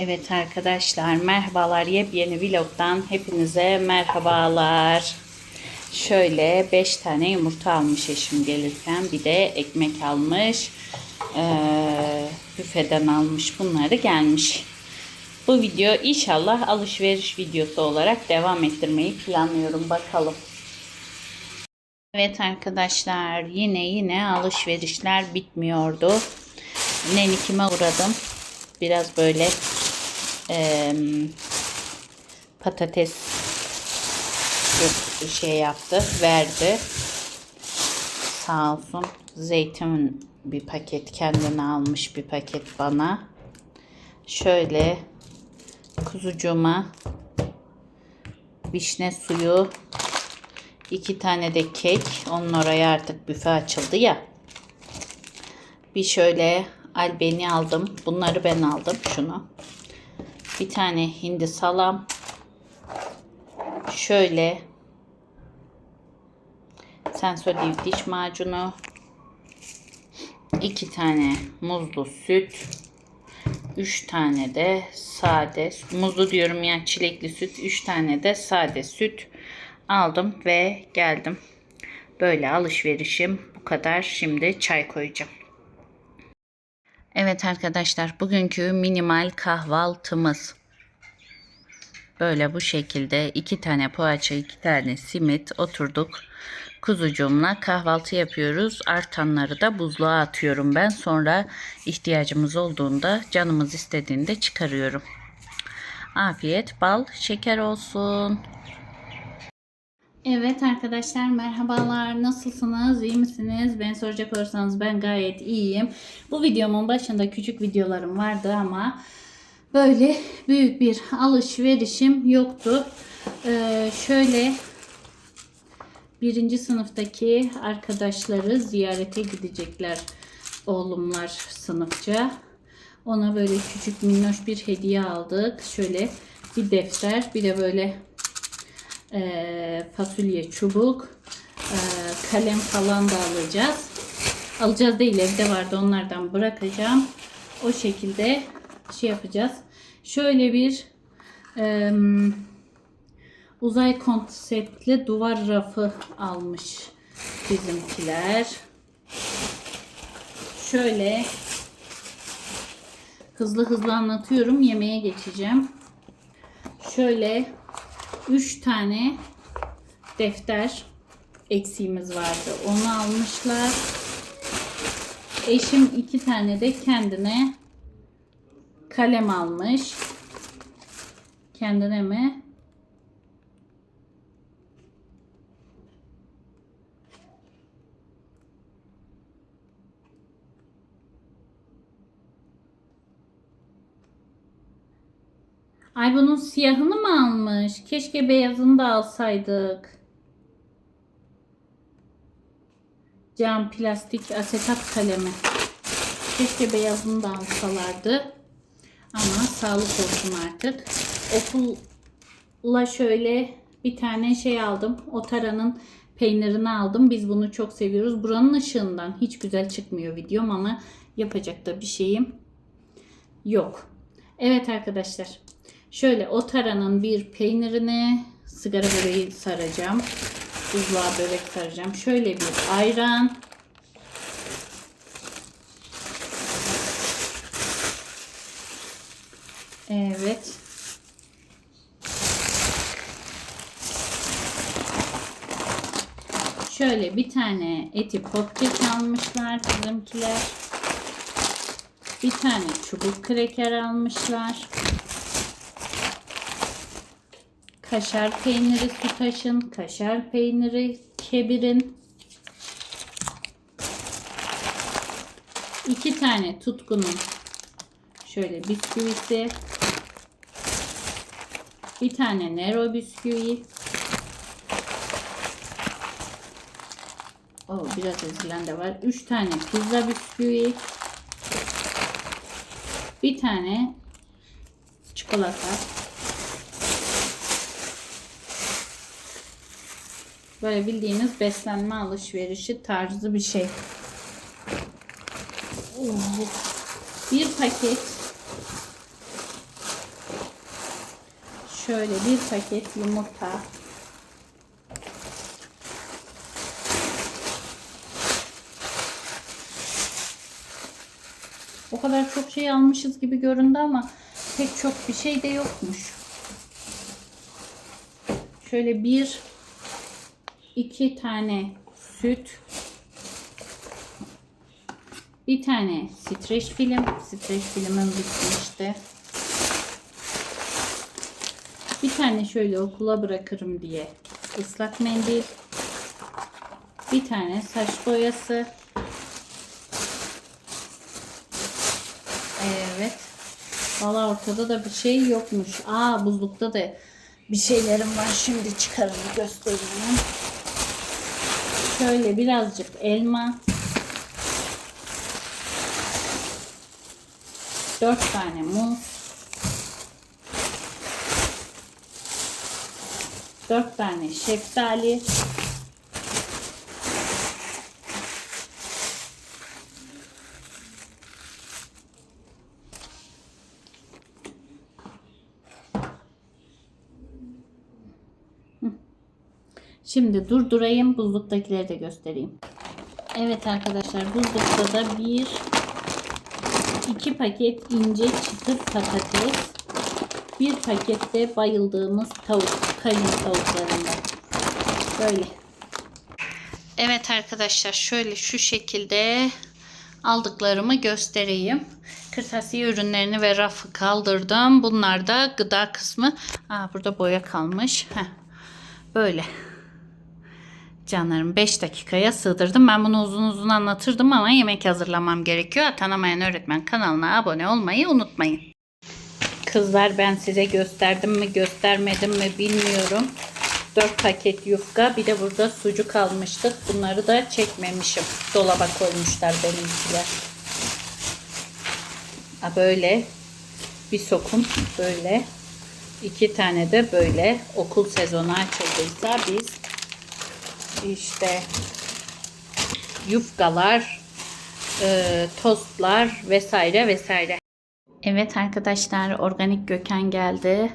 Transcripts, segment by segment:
Evet arkadaşlar merhabalar yepyeni vlogdan hepinize merhabalar. Şöyle 5 tane yumurta almış eşim gelirken bir de ekmek almış. Ee, büfeden almış bunları gelmiş. Bu video inşallah alışveriş videosu olarak devam ettirmeyi planlıyorum bakalım. Evet arkadaşlar yine yine alışverişler bitmiyordu. Nenikime uğradım. Biraz böyle e, patates şey yaptı, verdi. Sağ olsun. Zeytin bir paket kendine almış bir paket bana. Şöyle kuzucuğuma vişne suyu iki tane de kek. Onun oraya artık büfe açıldı ya. Bir şöyle albeni aldım. Bunları ben aldım. Şunu. Bir tane hindi salam. Şöyle Sensodyl diş macunu. iki tane muzlu süt. Üç tane de sade muzlu diyorum ya çilekli süt. Üç tane de sade süt aldım ve geldim. Böyle alışverişim bu kadar. Şimdi çay koyacağım. Evet arkadaşlar bugünkü minimal kahvaltımız. Böyle bu şekilde iki tane poğaça, iki tane simit oturduk. Kuzucuğumla kahvaltı yapıyoruz. Artanları da buzluğa atıyorum ben. Sonra ihtiyacımız olduğunda canımız istediğinde çıkarıyorum. Afiyet, bal, şeker olsun. Evet arkadaşlar merhabalar nasılsınız iyi misiniz ben soracak olursanız ben gayet iyiyim bu videomun başında küçük videolarım vardı ama böyle büyük bir alışverişim yoktu ee, şöyle birinci sınıftaki arkadaşları ziyarete gidecekler oğlumlar sınıfça ona böyle küçük minnoş bir hediye aldık şöyle bir defter bir de böyle e, fasulye çubuk, e, kalem falan da alacağız. Alacağız değil evde vardı onlardan bırakacağım. O şekilde şey yapacağız. Şöyle bir e, uzay konseptli duvar rafı almış bizimkiler. Şöyle hızlı hızlı anlatıyorum. Yemeğe geçeceğim. Şöyle 3 tane defter eksiğimiz vardı. Onu almışlar. Eşim 2 tane de kendine kalem almış. Kendine mi? Ay bunun siyahını mı almış? Keşke beyazını da alsaydık. Cam, plastik, asetat kalemi. Keşke beyazını da alsalardı. Ama sağlık olsun artık. Okulla şöyle bir tane şey aldım. Otara'nın peynirini aldım. Biz bunu çok seviyoruz. Buranın ışığından hiç güzel çıkmıyor videom ama yapacak da bir şeyim yok. Evet arkadaşlar. Şöyle o bir peynirini sigara böreği saracağım. Buzluğa börek saracağım. Şöyle bir ayran. Evet. Şöyle bir tane eti popkek almışlar bizimkiler. Bir tane çubuk kreker almışlar. Kaşar peyniri sütaşın, kaşar peyniri kebirin. iki tane tutkunun şöyle bisküvisi. Bir tane Nero bisküvi. O biraz ezilen de var. Üç tane pizza bisküvi. Bir tane çikolata. Böyle bildiğiniz beslenme alışverişi tarzı bir şey. Bir paket Şöyle bir paket yumurta. O kadar çok şey almışız gibi göründü ama pek çok bir şey de yokmuş. Şöyle bir iki tane süt bir tane streç film streç filmim bitmişti bir tane şöyle okula bırakırım diye ıslak mendil bir tane saç boyası evet Valla ortada da bir şey yokmuş. Aa buzlukta da bir şeylerim var. Şimdi çıkarım göstereyim. Şöyle birazcık elma. Dört tane muz. Dört tane şeftali. Şimdi durdurayım buzluktakileri de göstereyim. Evet arkadaşlar buzlukta da bir iki paket ince çıtır patates bir pakette bayıldığımız tavuk kayın tavuklarından böyle. Evet arkadaşlar şöyle şu şekilde aldıklarımı göstereyim. Kırtasiye ürünlerini ve rafı kaldırdım. Bunlar da gıda kısmı. Aa, burada boya kalmış. Heh. Böyle. Canlarım 5 dakikaya sığdırdım. Ben bunu uzun uzun anlatırdım ama yemek hazırlamam gerekiyor. Tanımayan öğretmen kanalına abone olmayı unutmayın. Kızlar ben size gösterdim mi göstermedim mi bilmiyorum. 4 paket yufka bir de burada sucuk almıştık. Bunları da çekmemişim. Dolaba koymuşlar benimkiler. Ha böyle bir sokum böyle. iki tane de böyle okul sezonu açıldıysa biz işte yufkalar, e, tostlar vesaire vesaire. Evet arkadaşlar organik göken geldi.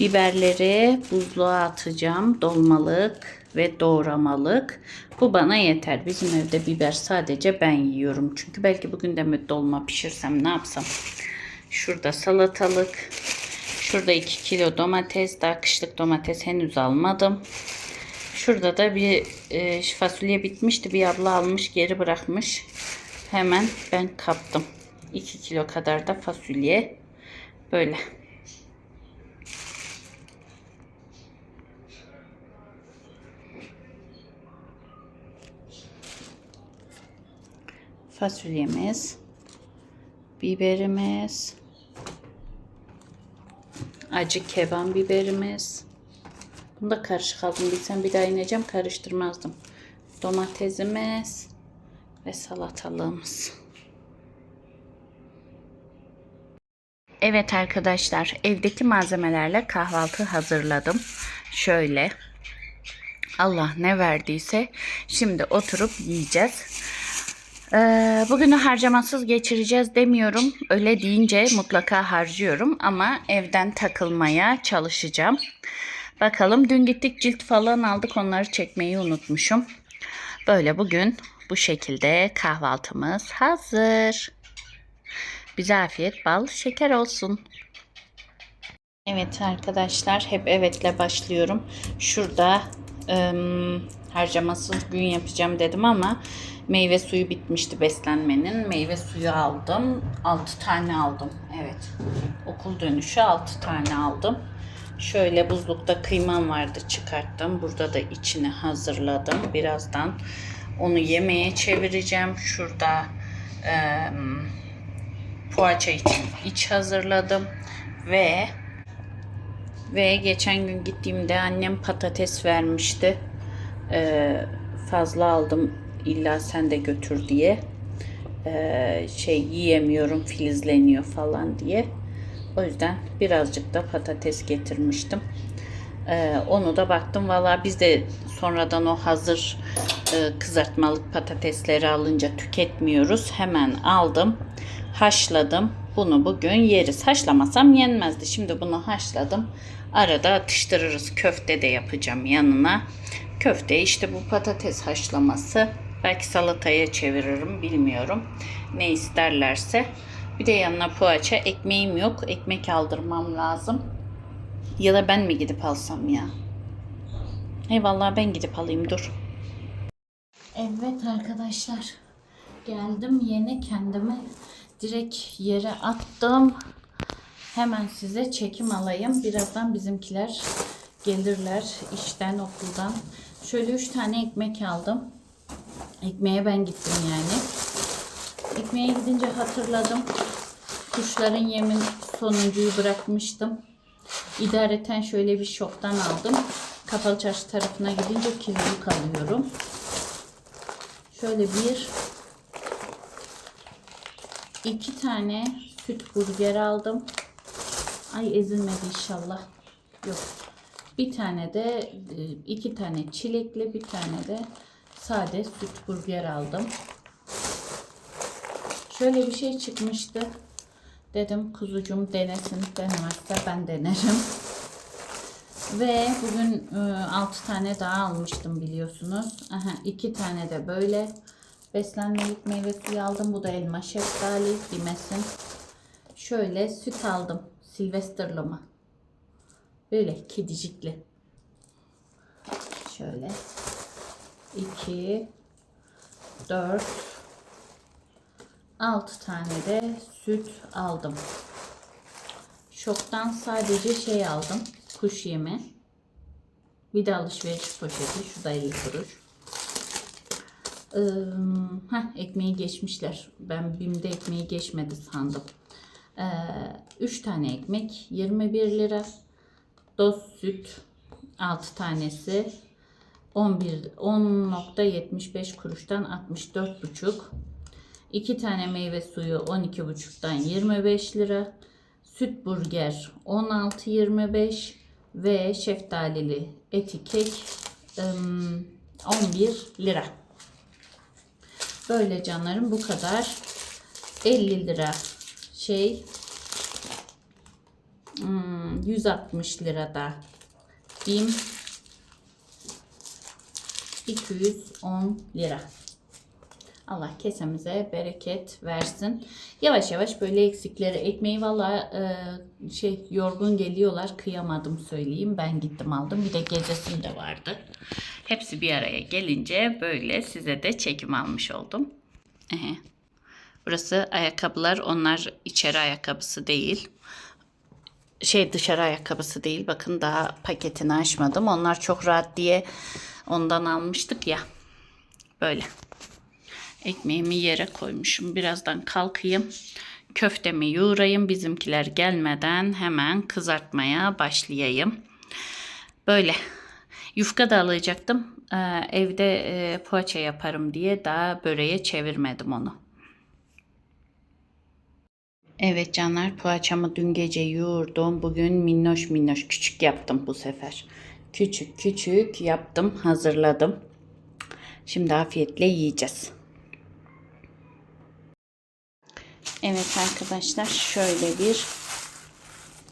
Biberleri buzluğa atacağım. Dolmalık ve doğramalık. Bu bana yeter. Bizim evde biber sadece ben yiyorum. Çünkü belki bugün de mi dolma pişirsem ne yapsam. Şurada salatalık. Şurada 2 kilo domates. Daha kışlık domates henüz almadım. Şurada da bir e, fasulye bitmişti. Bir abla almış geri bırakmış. Hemen ben kaptım. 2 kilo kadar da fasulye. Böyle. Fasulyemiz. Biberimiz. Acı keban biberimiz. Bunu da karışık aldım. Bilsem bir daha ineceğim karıştırmazdım. Domatesimiz ve salatalığımız. Evet arkadaşlar evdeki malzemelerle kahvaltı hazırladım. Şöyle. Allah ne verdiyse şimdi oturup yiyeceğiz. Ee, bugünü harcamasız geçireceğiz demiyorum. Öyle deyince mutlaka harcıyorum ama evden takılmaya çalışacağım. Bakalım dün gittik cilt falan aldık onları çekmeyi unutmuşum. Böyle bugün bu şekilde kahvaltımız hazır. Bize afiyet bal şeker olsun. Evet arkadaşlar hep evetle başlıyorum. Şurada ım, harcamasız gün yapacağım dedim ama meyve suyu bitmişti beslenmenin. Meyve suyu aldım. 6 tane aldım. Evet. Okul dönüşü 6 tane aldım. Şöyle buzlukta kıymam vardı çıkarttım. Burada da içini hazırladım. Birazdan onu yemeğe çevireceğim. Şurada e, poğaça için iç hazırladım. Ve ve geçen gün gittiğimde annem patates vermişti. E, fazla aldım illa sen de götür diye. E, şey yiyemiyorum filizleniyor falan diye. O yüzden birazcık da patates getirmiştim. Ee, onu da baktım. Valla biz de sonradan o hazır e, kızartmalık patatesleri alınca tüketmiyoruz. Hemen aldım. Haşladım. Bunu bugün yeriz. Haşlamasam yenmezdi. Şimdi bunu haşladım. Arada atıştırırız. Köfte de yapacağım yanına. Köfte işte bu patates haşlaması. Belki salataya çeviririm bilmiyorum. Ne isterlerse. Bir de yanına poğaça. Ekmeğim yok. Ekmek aldırmam lazım. Ya da ben mi gidip alsam ya? Eyvallah ben gidip alayım dur. Evet arkadaşlar. Geldim yeni kendimi direkt yere attım. Hemen size çekim alayım. Birazdan bizimkiler gelirler işten okuldan. Şöyle üç tane ekmek aldım. Ekmeğe ben gittim yani. Ekmeğe gidince hatırladım. Kuşların yemin sonuncuyu bırakmıştım. İdareten şöyle bir şoktan aldım. Kapalı çarşı tarafına gidince kiloluk alıyorum. Şöyle bir iki tane süt burger aldım. Ay ezilmedi inşallah. Yok. Bir tane de e, iki tane çilekli bir tane de sade süt burger aldım. Şöyle bir şey çıkmıştı. Dedim kuzucum denesin. Denemezse ben denerim. Ve bugün 6 tane daha almıştım biliyorsunuz. Aha, 2 tane de böyle beslenmelik meyve suyu aldım. Bu da elma şeftali yemesin. Şöyle süt aldım. Silvesterlı mı? Böyle kedicikli. Şöyle 2 4 6 tane de süt aldım. Şoktan sadece şey aldım. Kuş yemi. Bir de alışveriş poşeti. Şu da 50 kuruş. Ee, heh, ekmeği geçmişler. Ben BİM'de ekmeği geçmedi sandım. 3 tane ekmek 21 lira. Doz süt 6 tanesi 11 10.75 kuruştan 64,5 2 tane meyve suyu 12,5'tan 25 lira. Süt burger 16.25 ve şeftalili eti kek ım, 11 lira. Böyle canlarım bu kadar. 50 lira şey hmm, 160 lirada bim 210 lira. Allah kesemize bereket versin. Yavaş yavaş böyle eksikleri ekmeği valla e, şey yorgun geliyorlar. Kıyamadım söyleyeyim. Ben gittim aldım. Bir de gecesinde vardı. Hepsi bir araya gelince böyle size de çekim almış oldum. Ehe. Burası ayakkabılar. Onlar içeri ayakkabısı değil. Şey dışarı ayakkabısı değil. Bakın daha paketini açmadım. Onlar çok rahat diye ondan almıştık ya. Böyle. Ekmeğimi yere koymuşum. Birazdan kalkayım. Köftemi yoğurayım. Bizimkiler gelmeden hemen kızartmaya başlayayım. Böyle. Yufka da alacaktım. Ee, evde e, poğaça yaparım diye daha böreğe çevirmedim onu. Evet canlar poğaçamı dün gece yoğurdum. Bugün minnoş minnoş küçük yaptım bu sefer. Küçük küçük yaptım hazırladım. Şimdi afiyetle yiyeceğiz. Evet arkadaşlar şöyle bir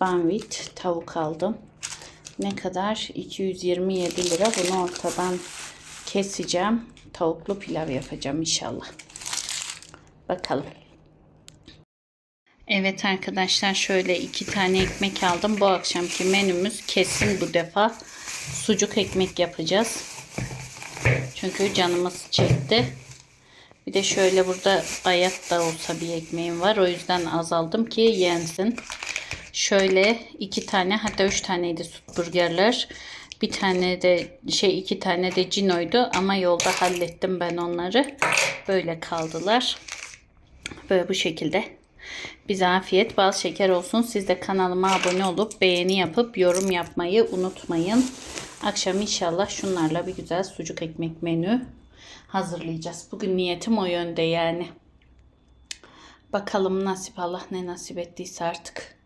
banvit tavuk aldım. Ne kadar? 227 lira. Bunu ortadan keseceğim. Tavuklu pilav yapacağım inşallah. Bakalım. Evet arkadaşlar şöyle iki tane ekmek aldım. Bu akşamki menümüz kesin bu defa sucuk ekmek yapacağız. Çünkü canımız çekti. Bir de şöyle burada bayat da olsa bir ekmeğim var. O yüzden azaldım ki yensin. Şöyle iki tane hatta üç taneydi süt burgerler. Bir tane de şey iki tane de cinoydu ama yolda hallettim ben onları. Böyle kaldılar. Böyle bu şekilde. Bize afiyet bal şeker olsun. Siz de kanalıma abone olup beğeni yapıp yorum yapmayı unutmayın. Akşam inşallah şunlarla bir güzel sucuk ekmek menü hazırlayacağız. Bugün niyetim o yönde yani. Bakalım nasip Allah ne nasip ettiyse artık.